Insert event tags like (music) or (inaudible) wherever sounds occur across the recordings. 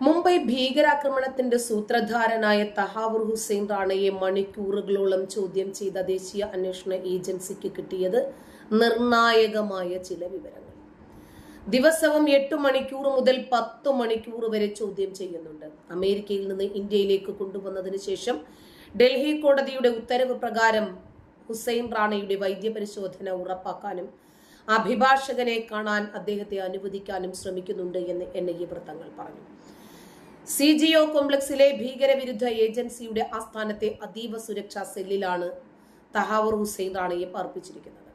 മുംബൈ ഭീകരാക്രമണത്തിന്റെ സൂത്രധാരനായ തഹാവൂർ ഹുസൈൻ റാണയെ മണിക്കൂറുകളോളം ചോദ്യം ചെയ്ത ദേശീയ അന്വേഷണ ഏജൻസിക്ക് കിട്ടിയത് നിർണായകമായ ചില വിവരങ്ങൾ. ദിവസവും എട്ട് മണിക്കൂർ മുതൽ പത്ത് മണിക്കൂർ വരെ ചോദ്യം ചെയ്യുന്നുണ്ട്. അമേരിക്കയിൽ നിന്ന് ഇന്ത്യയിലേക്ക് കൊണ്ടുവന്നതിന് ശേഷം ഡൽഹി കോടതിയുടെ ഉത്തരവ് പ്രകാരം ഹുസൈൻ റാണയുടെ വൈദ്യപരിശോധന ഉറപ്പാക്കാനും അഭിഭാഷകനെ കാണാൻ അദ്ദേഹത്തെ അനുവദിക്കാനും ശ്രമിക്കുന്നുണ്ട് എന്ന് എൻ ഐ വൃത്തങ്ങൾ പറഞ്ഞു. സി ജി ഒ കോംപ്ലക്സിലെ ഭീകരവിരുദ്ധ ഏജൻസിയുടെ ആസ്ഥാനത്തെ അതീവ സുരക്ഷാ സെല്ലിലാണ് തഹാവൂർ ഹുസൈൻ റാണയെ പാർപ്പിച്ചിരിക്കുന്നത്.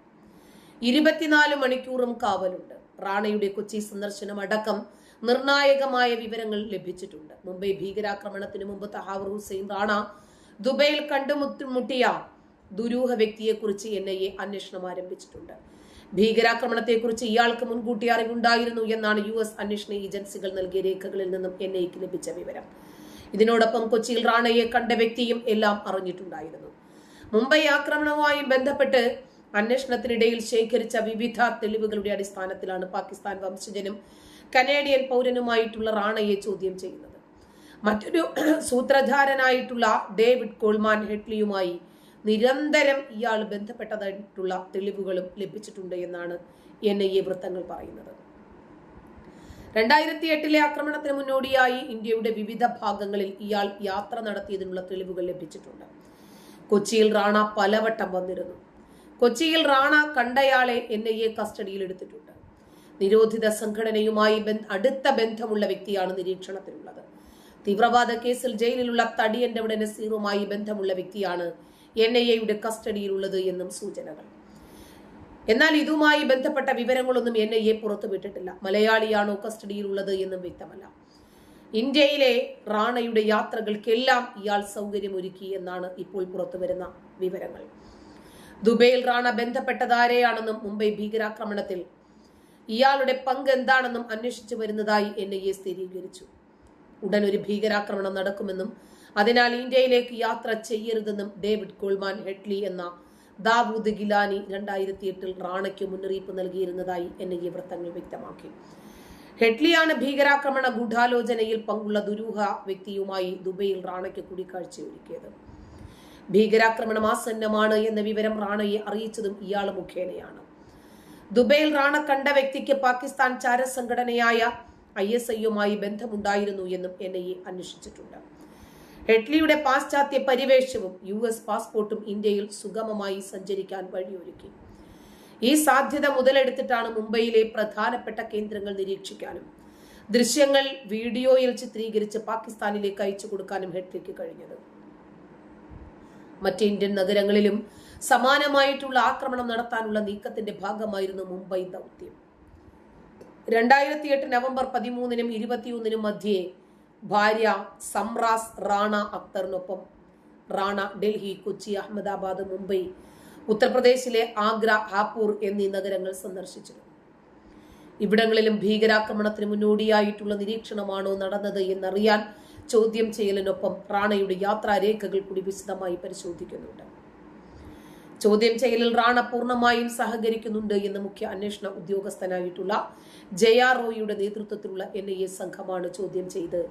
ഇരുപത്തിനാല് മണിക്കൂറും കാവലുണ്ട്. റാണയുടെ കൊച്ചി സന്ദർശനം അടക്കം നിർണായകമായ വിവരങ്ങൾ ലഭിച്ചിട്ടുണ്ട്. മുംബൈ ഭീകരാക്രമണത്തിന് മുമ്പ് തഹാവൂർ ഹുസൈൻ റാണ ദുബൈയിൽ കണ്ടുമുട്ടിയ ദുരൂഹ വ്യക്തിയെക്കുറിച്ച് എൻ ഐ എ അന്വേഷണം ആരംഭിച്ചിട്ടുണ്ട്. ഭീകരാക്രമണത്തെക്കുറിച്ച് ഇയാൾക്ക് മുൻകൂട്ടി അറിവുണ്ടായിരുന്നു എന്നാണ് യു എസ് അന്വേഷണ ഏജൻസികൾ നൽകിയ രേഖകളിൽ നിന്നും എൻ ഐക്ക് ലഭിച്ച വിവരം. ഇതിനോടൊപ്പം കൊച്ചിയിൽ റാണയെ കണ്ട വ്യക്തിയും എല്ലാം അറിഞ്ഞിട്ടുണ്ടായിരുന്നു. മുംബൈ ആക്രമണവുമായി ബന്ധപ്പെട്ട് അന്വേഷണത്തിനിടയിൽ ശേഖരിച്ച വിവിധ തെളിവുകളുടെ അടിസ്ഥാനത്തിലാണ് പാകിസ്ഥാൻ വംശജനും കനേഡിയൻ പൗരനുമായിട്ടുള്ള റാണയെ ചോദ്യം ചെയ്യുന്നത്. മറ്റൊരു (clears throat) സൂത്രധാരനായിട്ടുള്ള ഡേവിഡ് കോൾമാൻ ഹെഡ്ലിയുമായി നിരന്തരം ഇയാൾ ബന്ധപ്പെട്ടതായിട്ടുള്ള തെളിവുകളും ലഭിച്ചിട്ടുണ്ട് എന്നാണ് എൻ ഐ എ വൃത്തങ്ങൾ പറയുന്നത്. രണ്ടായിരത്തി എട്ടിലെ ആക്രമണത്തിന് മുന്നോടിയായി ഇന്ത്യയുടെ വിവിധ ഭാഗങ്ങളിൽ ഇയാൾ യാത്ര നടത്തിയതിനുള്ള തെളിവുകൾ ലഭിച്ചിട്ടുണ്ട്. കൊച്ചിയിൽ റാണ പലവട്ടം വന്നിരുന്നു. കൊച്ചിയിൽ റാണ കണ്ടയാളെ എൻ ഐ എ കസ്റ്റഡിയിൽ എടുത്തിട്ടുണ്ട്. നിരോധിത സംഘടനയുമായി അടുത്ത ബന്ധമുള്ള വ്യക്തിയാണ് നിരീക്ഷണത്തിലുള്ളത്. തീവ്രവാദ കേസിൽ ജയിലിലുള്ള തടിയന്റെ ഉടനെ സീറുമായി ബന്ധമുള്ള വ്യക്തിയാണ് എൻ ഐ എയുടെ കസ്റ്റഡിയിലുള്ളത് എന്നും സൂചനകൾ. എന്നാൽ ഇതുമായി ബന്ധപ്പെട്ട വിവരങ്ങളൊന്നും എൻ ഐ എ പുറത്തുവിട്ടിട്ടില്ല. മലയാളിയാണോ കസ്റ്റഡിയിലുള്ളത് എന്നും വ്യക്തമല്ല. ഇന്ത്യയിലെ റാണയുടെ യാത്രകൾക്കെല്ലാം ഇയാൾ സൗകര്യമൊരുക്കി എന്നാണ് ഇപ്പോൾ പുറത്തുവരുന്ന വിവരങ്ങൾ. ദുബൈയിൽ റാണ ബന്ധപ്പെട്ടതാരെയാണെന്നും മുംബൈ ഭീകരാക്രമണത്തിൽ ഇയാളുടെ പങ്ക് എന്താണെന്നും അന്വേഷിച്ചു വരുന്നതായി എൻ ഐ എ സ്ഥിരീകരിച്ചു. ഉടൻ ഒരു ഭീകരാക്രമണം നടക്കുമെന്നും അതിനാൽ ഇന്ത്യയിലേക്ക് യാത്ര ചെയ്യരുതെന്നും ഡേവിഡ് കോൾമാൻ ഹെഡ്ലി എന്ന ദാവൂദ് ഗിലാനി രണ്ടായിരത്തി എട്ടിൽ റാണയ്ക്ക് മുന്നറിയിപ്പ് നൽകിയിരുന്നതായി എൻ ഐ എ വൃത്തങ്ങൾ വ്യക്തമാക്കി. ഹെഡ്ലിയാണ് ഭീകരാക്രമണ ഗൂഢാലോചനയിൽ പങ്കുള്ള ദുരൂഹ വ്യക്തിയുമായി ദുബൈയിൽ റാണയ്ക്ക് കൂടിക്കാഴ്ച ഒരുക്കിയത് ഭീകരാക്രമണം ആസന്നമാണ് എന്ന വിവരം റാണയെ അറിയിച്ചതും ഇയാൾ മുഖേനയാണ്. ദുബൈയിൽ റാണ കണ്ട വ്യക്തിക്ക് പാകിസ്ഥാൻ ചാരസംഘടനയായ ഐ എസ് ഐയുമായി ബന്ധമുണ്ടായിരുന്നു എന്നും എൻ ഐ എ അന്വേഷിച്ചിട്ടുണ്ട്. ഹെഡ്ലിയുടെ പാശ്ചാത്യ പരിവേഷവും യു എസ് പാസ്പോർട്ടും ഇന്ത്യയിൽ സുഗമമായി സഞ്ചരിക്കാൻ വഴിയൊരുക്കി. ഈ സാധ്യത മുതലെടുത്തിട്ടാണ് മുംബൈയിലെ പ്രധാനപ്പെട്ട കേന്ദ്രങ്ങൾ നിരീക്ഷിക്കാനും. ദൃശ്യങ്ങൾ വീഡിയോയിൽ ചിത്രീകരിച്ച് പാകിസ്ഥാനിലേക്ക് അയച്ചു കൊടുക്കാനും ഹെഡ്ലിക്ക് കഴിഞ്ഞത്. മറ്റ് ഇന്ത്യൻ നഗരങ്ങളിലും സമാനമായിട്ടുള്ള ആക്രമണം നടത്താനുള്ള നീക്കത്തിന്റെ ഭാഗമായിരുന്നു മുംബൈ ദൗത്യം. രണ്ടായിരത്തി എട്ട് നവംബർ പതിമൂന്നിനും ഇരുപത്തിയൊന്നിനും മധ്യേ ഭാര്യ സംറാസ് റാണ അക്തറിനൊപ്പം. റാണ ഡൽഹി കൊച്ചി അഹമ്മദാബാദ് മുംബൈ ഉത്തർപ്രദേശിലെ ആഗ്ര ഹാപൂർ എന്നീ നഗരങ്ങൾ സന്ദർശിച്ചിരുന്നു. ഇവിടങ്ങളിലും ഭീകരാക്രമണത്തിന് മുന്നോടിയായിട്ടുള്ള നിരീക്ഷണമാണോ നടന്നത് എന്നറിയാൻ ചോദ്യം ചെയ്യലിനൊപ്പം റാണയുടെ യാത്രാരേഖകൾ കൂടി വിശദമായി പരിശോധിക്കുന്നുണ്ട്. ചോദ്യം ചെയ്യലിൽ റാണ പൂർണമായും സഹകരിക്കുന്നുണ്ട് എന്ന് മുഖ്യ അന്വേഷണ ഉദ്യോഗസ്ഥനായിട്ടുള്ള ജയ റോയിയുടെ നേതൃത്വത്തിലുള്ള എൻ സംഘമാണ് ചോദ്യം ചെയ്ത്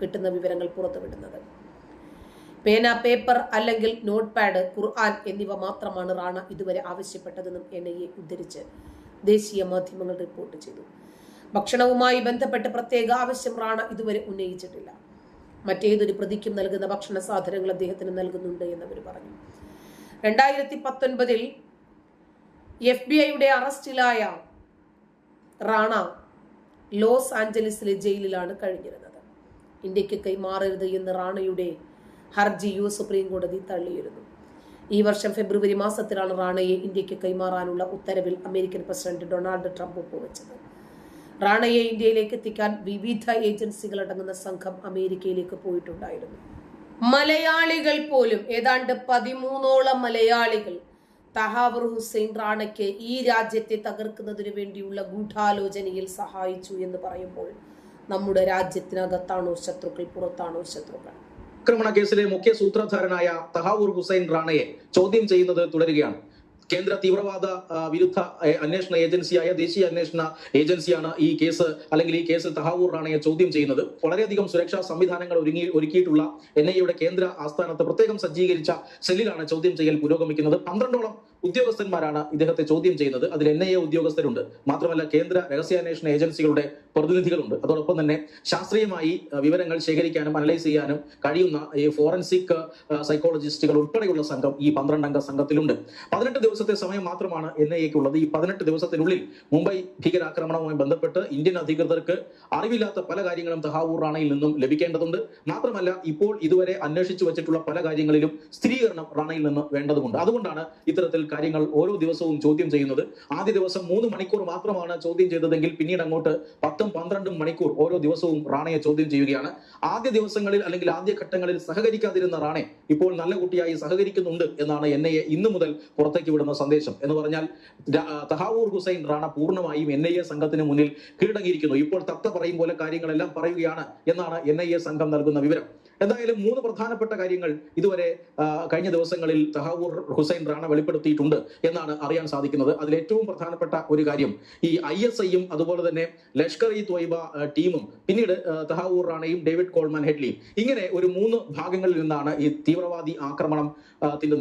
കിട്ടുന്ന വിവരങ്ങൾ പുറത്തുവിടുന്നത്. പേന പേപ്പർ അല്ലെങ്കിൽ നോട്ട് പാഡ് ഖുർആൻ എന്നിവ മാത്രമാണ് റാണ ഇതുവരെ ആവശ്യപ്പെട്ടതെന്നും എൻ ഐ എ ഉദ്ധരിച്ച് ദേശീയ മാധ്യമങ്ങൾ റിപ്പോർട്ട് ചെയ്തു. ഭക്ഷണവുമായി ബന്ധപ്പെട്ട് പ്രത്യേക ആവശ്യം റാണ ഇതുവരെ ഉന്നയിച്ചിട്ടില്ല. മറ്റേതൊരു പ്രതിക്കും നൽകുന്ന ഭക്ഷണ സാധനങ്ങൾ അദ്ദേഹത്തിന് നൽകുന്നുണ്ട് എന്നവർ പറഞ്ഞു. രണ്ടായിരത്തി പത്തൊൻപതിൽ എഫ് ബി ഐയുടെ അറസ്റ്റിലായ റാണ ലോസ് ആഞ്ചലസിലെ ജയിലിലാണ് കഴിഞ്ഞിരുന്നത്. ഇന്ത്യയ്ക്ക് കൈമാറരുത് എന്ന് റാണയുടെ ഹർജി യു സുപ്രീം കോടതി തള്ളിയിരുന്നു. ഈ വർഷം ഫെബ്രുവരി മാസത്തിലാണ് റാണയെ ഇന്ത്യയ്ക്ക് കൈമാറാനുള്ള ഉത്തരവിൽ അമേരിക്കൻ പ്രസിഡന്റ് ഡൊണാൾഡ് ട്രംപ് ഒപ്പുവെച്ചത്. റാണയെ ഇന്ത്യയിലേക്ക് എത്തിക്കാൻ വിവിധ ഏജൻസികൾ അടങ്ങുന്ന സംഘം അമേരിക്കയിലേക്ക് പോയിട്ടുണ്ടായിരുന്നു. മലയാളികൾ പോലും ഏതാണ്ട് പതിമൂന്നോളം മലയാളികൾ തഹാവർ ഹുസൈൻ റാണയ്ക്ക് ഈ രാജ്യത്തെ തകർക്കുന്നതിനു വേണ്ടിയുള്ള ഗൂഢാലോചനയിൽ സഹായിച്ചു എന്ന് പറയുമ്പോൾ നമ്മുടെ രാജ്യത്തിനകത്താണോ ശത്രുക്കൾ പുറത്താണോ ശത്രുക്കൾ? ആക്രമണ കേസിലെ മുഖ്യ സൂത്രധാരനായ തഹാവൂർ ഹുസൈൻ റാണയെ ചോദ്യം ചെയ്യുന്നത് തുടരുകയാണ്. കേന്ദ്ര തീവ്രവാദ വിരുദ്ധ അന്വേഷണ ഏജൻസിയായ ദേശീയ അന്വേഷണ ഏജൻസിയാണ് ഈ കേസ് അല്ലെങ്കിൽ ഈ കേസിൽ തഹാവൂർ റാണയെ ചോദ്യം ചെയ്യുന്നത്. വളരെയധികം സുരക്ഷാ സംവിധാനങ്ങൾ ഒരുങ്ങി ഒരുക്കിയിട്ടുള്ള എൻ കേന്ദ്ര ആസ്ഥാനത്ത് പ്രത്യേകം സജ്ജീകരിച്ച സെല്ലിലാണ് ചോദ്യം ചെയ്യൽ പുരോഗമിക്കുന്നത്. പന്ത്രണ്ടോളം ഉദ്യോഗസ്ഥന്മാരാണ് ഇദ്ദേഹത്തെ ചോദ്യം ചെയ്യുന്നത്. അതിൽ എൻ ഐ എ ഉദ്യോഗസ്ഥരുണ്ട്. മാത്രമല്ല കേന്ദ്ര രഹസ്യാന്വേഷണ ഏജൻസികളുടെ പ്രതിനിധികളുണ്ട്. അതോടൊപ്പം തന്നെ ശാസ്ത്രീയമായി വിവരങ്ങൾ ശേഖരിക്കാനും അനലൈസ് ചെയ്യാനും കഴിയുന്ന ഈ ഫോറൻസിക് സൈക്കോളജിസ്റ്റുകൾ ഉൾപ്പെടെയുള്ള സംഘം ഈ പന്ത്രണ്ടംഗ സംഘത്തിലുണ്ട്. പതിനെട്ട് ദിവസത്തെ സമയം മാത്രമാണ് എൻ ഐ എക്കുള്ളത് ഈ പതിനെട്ട് ദിവസത്തിനുള്ളിൽ മുംബൈ ഭീകരാക്രമണവുമായി ബന്ധപ്പെട്ട് ഇന്ത്യൻ അധികൃതർക്ക് അറിവില്ലാത്ത പല കാര്യങ്ങളും തഹാവൂർ റാണയിൽ നിന്നും ലഭിക്കേണ്ടതുണ്ട്. മാത്രമല്ല ഇപ്പോൾ ഇതുവരെ അന്വേഷിച്ചു വെച്ചിട്ടുള്ള പല കാര്യങ്ങളിലും സ്ഥിരീകരണം റാണയിൽ നിന്ന് വേണ്ടതുണ്ട് അതുകൊണ്ടാണ് ഇത്തരത്തിൽ കാര്യങ്ങൾ ഓരോ ദിവസവും ചോദ്യം ചെയ്യുന്നത്. ആദ്യ ദിവസം മൂന്ന് മണിക്കൂർ മാത്രമാണ് ചോദ്യം ചെയ്തതെങ്കിൽ പിന്നീട് അങ്ങോട്ട് പത്തും പന്ത്രണ്ടും മണിക്കൂർ ഓരോ ദിവസവും റാണയെ ചോദ്യം ചെയ്യുകയാണ്. ആദ്യ ദിവസങ്ങളിൽ അല്ലെങ്കിൽ ആദ്യ ഘട്ടങ്ങളിൽ സഹകരിക്കാതിരുന്ന റാണെ ഇപ്പോൾ നല്ല കുട്ടിയായി സഹകരിക്കുന്നുണ്ട് എന്നാണ് എൻ ഇന്നു മുതൽ പുറത്തേക്ക് വിടുന്ന സന്ദേശം. എന്ന് പറഞ്ഞാൽ തഹാവൂർ ഹുസൈൻ റാണ പൂർണമായും എൻ ഐ എ സംഘത്തിന് മുന്നിൽ കീഴടങ്ങിയിരിക്കുന്നു. ഇപ്പോൾ തത്ത പറയും പോലെ കാര്യങ്ങളെല്ലാം പറയുകയാണ് എന്നാണ് എൻ ഐ എ സംഘം നൽകുന്ന വിവരം. എന്തായാലും മൂന്ന് പ്രധാനപ്പെട്ട കാര്യങ്ങൾ ഇതുവരെ കഴിഞ്ഞ ദിവസങ്ങളിൽ തഹാവൂർ ഹുസൈൻ റാണ വെളിപ്പെടുത്തിയിട്ടുണ്ട് എന്നാണ് അറിയാൻ സാധിക്കുന്നത്. അതിൽ ഏറ്റവും പ്രധാനപ്പെട്ട ഒരു കാര്യം ഈ ഐ എസ് ഐയും അതുപോലെ തന്നെ ലഷ്കർ ഇ ത്വയ്ബ ടീമും പിന്നീട് തഹാവൂർ റാണയും ഡേവിഡ് കോൾമാൻ ഹെഡ്ലിയും ഇങ്ങനെ ഒരു മൂന്ന് ഭാഗങ്ങളിൽ നിന്നാണ് ഈ തീവ്രവാദി ആക്രമണം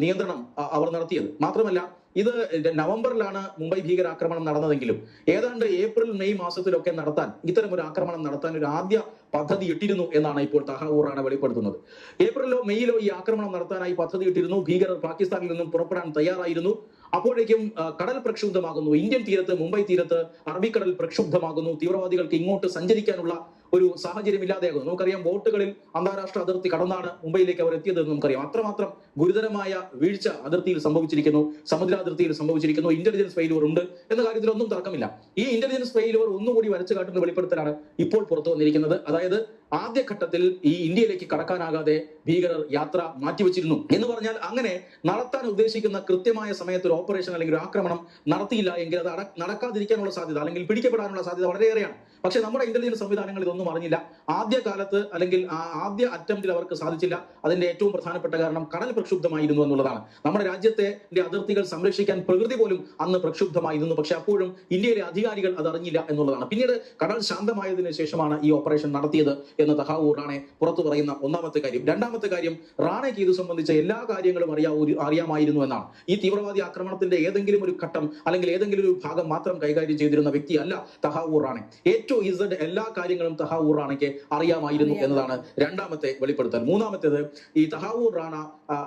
നിയന്ത്രണം അവർ നടത്തിയത്. മാത്രമല്ല ഇത് നവംബറിലാണ് മുംബൈ ഭീകരാക്രമണം നടന്നതെങ്കിലും ഏതാണ്ട് ഏപ്രിൽ മെയ് മാസത്തിലൊക്കെ നടത്താൻ ഇത്തരം ഒരു ആക്രമണം നടത്താൻ ഒരു ആദ്യ പദ്ധതി ഇട്ടിരുന്നു എന്നാണ് ഇപ്പോൾ തഹാവൂർ ആണ് വെളിപ്പെടുത്തുന്നത്. ഏപ്രിലോ മെയ്യിലോ ഈ ആക്രമണം നടത്താനായി പദ്ധതി ഇട്ടിരുന്നു. ഭീകരർ പാകിസ്ഥാനിൽ നിന്നും പുറപ്പെടാൻ തയ്യാറായിരുന്നു. അപ്പോഴേക്കും കടൽ പ്രക്ഷുബ്ധമാകുന്നു. ഇന്ത്യൻ തീരത്ത് മുംബൈ തീരത്ത് അറബിക്കടൽ പ്രക്ഷുബ്ധമാകുന്നു. തീവ്രവാദികൾക്ക് ഇങ്ങോട്ട് സഞ്ചരിക്കാനുള്ള ഒരു സാഹചര്യം ഇല്ലാതെയാകുന്നു നമുക്കറിയാം ബോട്ടുകളിൽ അന്താരാഷ്ട്ര അതിർത്തി കടന്നാണ് മുംബൈയിലേക്ക് അവർ എത്തിയതെന്ന് നമുക്കറിയാം. അത്രമാത്രം ഗുരുതരമായ വീഴ്ച അതിർത്തിയിൽ സംഭവിച്ചിരിക്കുന്നു. സമുദ്രാതിർത്തിയിൽ സംഭവിച്ചിരിക്കുന്നു. ഇന്റലിജൻസ് ഫെയിലുവർ ഉണ്ട് എന്ന കാര്യത്തിൽ ഒന്നും തർക്കമില്ല. ഈ ഇന്റലിജൻസ് ഫെയിലുവർ ഒന്നുകൂടി വരച്ചു കാട്ടുന്ന വെളിപ്പെടുത്തലാണ് ഇപ്പോൾ പുറത്തു വന്നിരിക്കുന്നത്. അതായത് ആദ്യഘട്ടത്തിൽ ഈ ഇന്ത്യയിലേക്ക് കടക്കാനാകാതെ ഭീകരർ യാത്ര മാറ്റിവെച്ചിരുന്നു. എന്ന് പറഞ്ഞാൽ അങ്ങനെ നടത്താൻ ഉദ്ദേശിക്കുന്ന കൃത്യമായ സമയത്ത് ഒരു ഓപ്പറേഷൻ അല്ലെങ്കിൽ ഒരു ആക്രമണം നടത്തിയില്ല എങ്കിൽ അത് നടക്കാതിരിക്കാനുള്ള സാധ്യത അല്ലെങ്കിൽ പിടിക്കപ്പെടാനുള്ള സാധ്യത വളരെയേറെയാണ്. പക്ഷെ നമ്മുടെ ഇന്റലിജൻസ് സംവിധാനങ്ങൾ ഇതൊന്നും അറിഞ്ഞില്ല. ആദ്യ കാലത്ത് അല്ലെങ്കിൽ ആ ആദ്യ അറ്റംപ്റ്റിൽ അവർക്ക് സാധിച്ചില്ല. അതിന്റെ ഏറ്റവും പ്രധാനപ്പെട്ട കാരണം കടൽ പ്രക്ഷുബ്ധമായിരുന്നു എന്നുള്ളതാണ്. നമ്മുടെ രാജ്യത്തെ അതിർത്തികൾ സംരക്ഷിക്കാൻ പ്രകൃതി പോലും അന്ന് പ്രക്ഷുബ്ധമായിരുന്നു. പക്ഷെ അപ്പോഴും ഇന്ത്യയിലെ അധികാരികൾ അത് അറിഞ്ഞില്ല എന്നുള്ളതാണ്. പിന്നീട് കടൽ ശാന്തമായതിനു ശേഷമാണ് ഈ ഓപ്പറേഷൻ നടത്തിയത്. എന്ന് തഹാവൂർ റാണെ പുറത്തു പറയുന്ന ഒന്നാമത്തെ കാര്യം. രണ്ടാമത്തെ കാര്യം റാണയ്ക്ക് ഇത് സംബന്ധിച്ച എല്ലാ കാര്യങ്ങളും അറിയാ അറിയാമായിരുന്നു എന്നാണ്. ഈ തീവ്രവാദി ആക്രമണത്തിന്റെ ഏതെങ്കിലും ഒരു ഘട്ടം അല്ലെങ്കിൽ ഏതെങ്കിലും ഒരു ഭാഗം മാത്രം കൈകാര്യം ചെയ്തിരുന്ന വ്യക്തിയല്ല തഹാവൂർ റാണെ ഏറ്റവും ഇസഡ് എല്ലാ കാര്യങ്ങളും തഹാവൂർ റാണയ്ക്ക് അറിയാമായിരുന്നു. എന്നതാണ് രണ്ടാമത്തെ വെളിപ്പെടുത്തൽ. മൂന്നാമത്തേത് ഈ തഹാവൂർ റാണ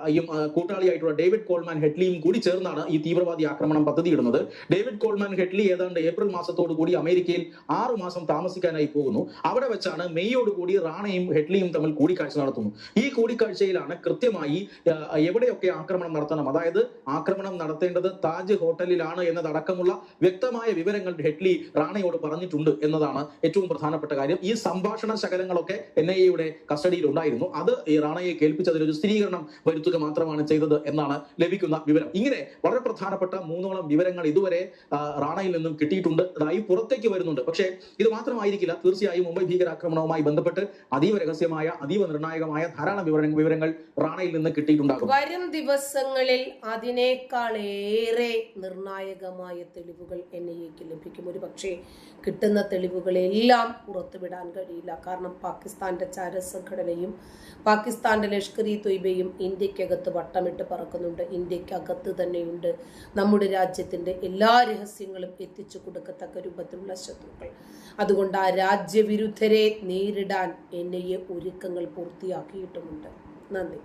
യും കൂട്ടാളിയായിട്ടുള്ള ഡേവിഡ് കോൾമാൻ ഹെഡ്ലിയും കൂടി ചേർന്നാണ് ഈ തീവ്രവാദി ആക്രമണം പദ്ധതി ഇടുന്നത് ഡേവിഡ് കോൾമാൻ ഹെഡ്ലി ഏതാണ്ട് ഏപ്രിൽ മാസത്തോടു കൂടി അമേരിക്കയിൽ ആറു മാസം താമസിക്കാനായി പോകുന്നു. അവിടെ വെച്ചാണ് മെയ്യോട് കൂടി റാണയും ഹെഡ്ലിയും തമ്മിൽ കൂടിക്കാഴ്ച നടത്തുന്നു. ഈ കൂടിക്കാഴ്ചയിലാണ് കൃത്യമായി എവിടെയൊക്കെ ആക്രമണം നടത്തണം. അതായത് ആക്രമണം നടത്തേണ്ടത് താജ് ഹോട്ടലിലാണ് എന്നതടക്കമുള്ള വ്യക്തമായ വിവരങ്ങൾ ഹെഡ്ലി റാണയോട് പറഞ്ഞിട്ടുണ്ട് എന്നതാണ് ഏറ്റവും പ്രധാനപ്പെട്ട കാര്യം. ഈ സംഭാഷണ ശകലങ്ങളൊക്കെ എൻ ഐ എയുടെ കസ്റ്റഡിയിൽ ഉണ്ടായിരുന്നു. അത് ഈ റാണയെ കേൾപ്പിച്ചതിൽ ഒരു സ്ഥിരീകരണം വരുത്തുക മാത്രമാണ് ചെയ്തത് എന്നാണ് ലഭിക്കുന്ന വിവരം. ഇങ്ങനെ വളരെ പ്രധാനപ്പെട്ട മൂന്നോളം വിവരങ്ങൾ ഇതുവരെ റാണയിൽ നിന്നും കിട്ടിയിട്ടുണ്ട്. അതായി പുറത്തേക്ക് വരുന്നുണ്ട്. പക്ഷേ ഇത് മാത്രമായിരിക്കില്ല. തീർച്ചയായും മുംബൈ ഭീകരാക്രമണവുമായി ബന്ധപ്പെട്ട് അതീവ രഹസ്യമായ അതീവ നിർണായകമായ ധാരാളം വിവരങ്ങൾ വിവരങ്ങൾ റാണയിൽ നിന്ന് കിട്ടിയിട്ടുണ്ടാകും. വരും ദിവസങ്ങളിൽ അതിനേക്കാൾ ഏറെ നിർണായകമായ തെളിവുകൾ എൻ ഐ എക്ക് ലഭിക്കും. ഒരു പക്ഷേ കിട്ടുന്ന തെളിവുകളെല്ലാം പുറത്തുവിടാൻ കഴിയില്ല. കാരണം പാകിസ്ഥാന്റെ ചാരസംഘടനയും പാകിസ്ഥാന്റെ ലഷ്കർ ഇ തൊയ്ബയും ഇന്ത്യക്കകത്ത് വട്ടമിട്ട് പറക്കുന്നുണ്ട്. ഇന്ത്യക്കകത്ത് തന്നെയുണ്ട്. നമ്മുടെ രാജ്യത്തിന്റെ എല്ലാ രഹസ്യങ്ങളും എത്തിച്ചു കൊടുക്കത്തക്ക രൂപത്തിലുള്ള ശത്രുക്കൾ. അതുകൊണ്ട് ആ രാജ്യവിരുദ്ധരെ നേരിടാൻ എൻ ഐ എ ഒരുക്കങ്ങൾ പൂർത്തിയാക്കിയിട്ടുമുണ്ട്. നന്ദി.